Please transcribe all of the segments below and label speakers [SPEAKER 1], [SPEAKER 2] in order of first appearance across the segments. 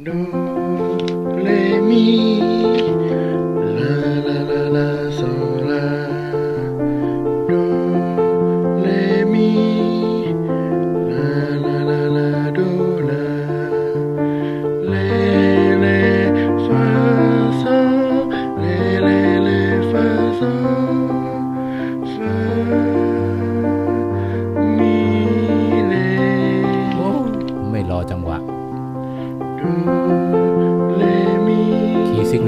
[SPEAKER 1] do re mi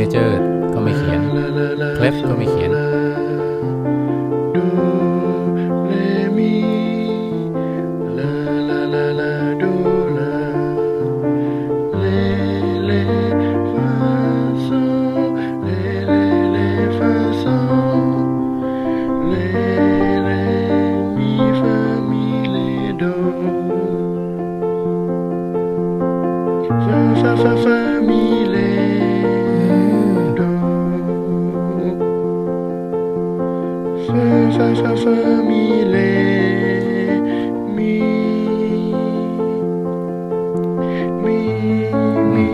[SPEAKER 2] เนเจอร์ก็ไม่เขียนเคล็ปก็ไม่เขียน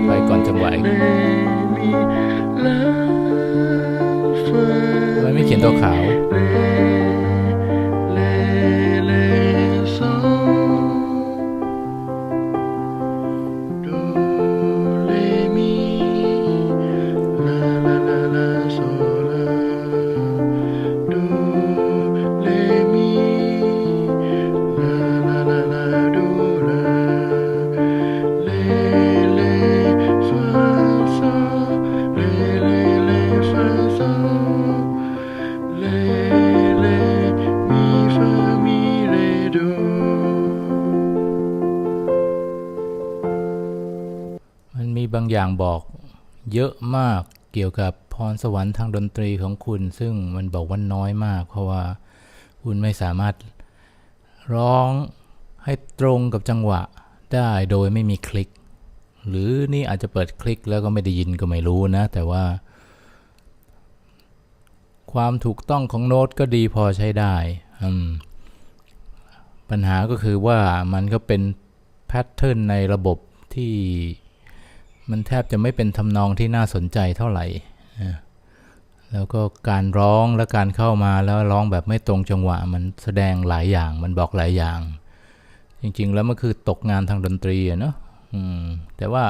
[SPEAKER 2] ไปก่อนจังหวะไมไม่เขียนตัวขาว บางอย่างบอกเยอะมากเกี่ยวกับพรสวรรค์ทางดนตรีของคุณ ซึ่งมันบอกว่าน้อยมาก เพราะว่าคุณไม่สามารถร้องให้ตรงกับจังหวะได้โดยไม่มีคลิก หรือนี่อาจจะเปิดคลิกแล้วก็ไม่ได้ยินก็ไม่รู้นะ แต่ว่า ความถูกต้องของโน้ตก็ดีพอใช้ได้ปัญหาก็คือว่ามันก็เป็นแพทเทิร์นในระบบที่ มันแทบจะไม่เป็นทำนองที่น่าสนใจเท่าไหร่ แล้วก็การร้องและการเข้ามาแล้วร้องแบบไม่ตรงจังหวะ มันแสดงหลายอย่าง มันบอกหลายอย่าง จริง ๆ แล้วมันคือตกงานทางดนตรีอะเนาะแต่ว่า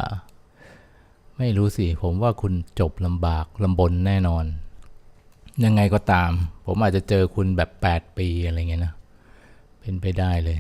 [SPEAKER 2] ไม่รู้สิ ผมว่าคุณจบลำบากลำบนแน่นอน ยังไงก็ตาม ผมอาจจะเจอคุณแบบ 8 ปีอะไรเงี้ยนะ เป็นไปได้เลย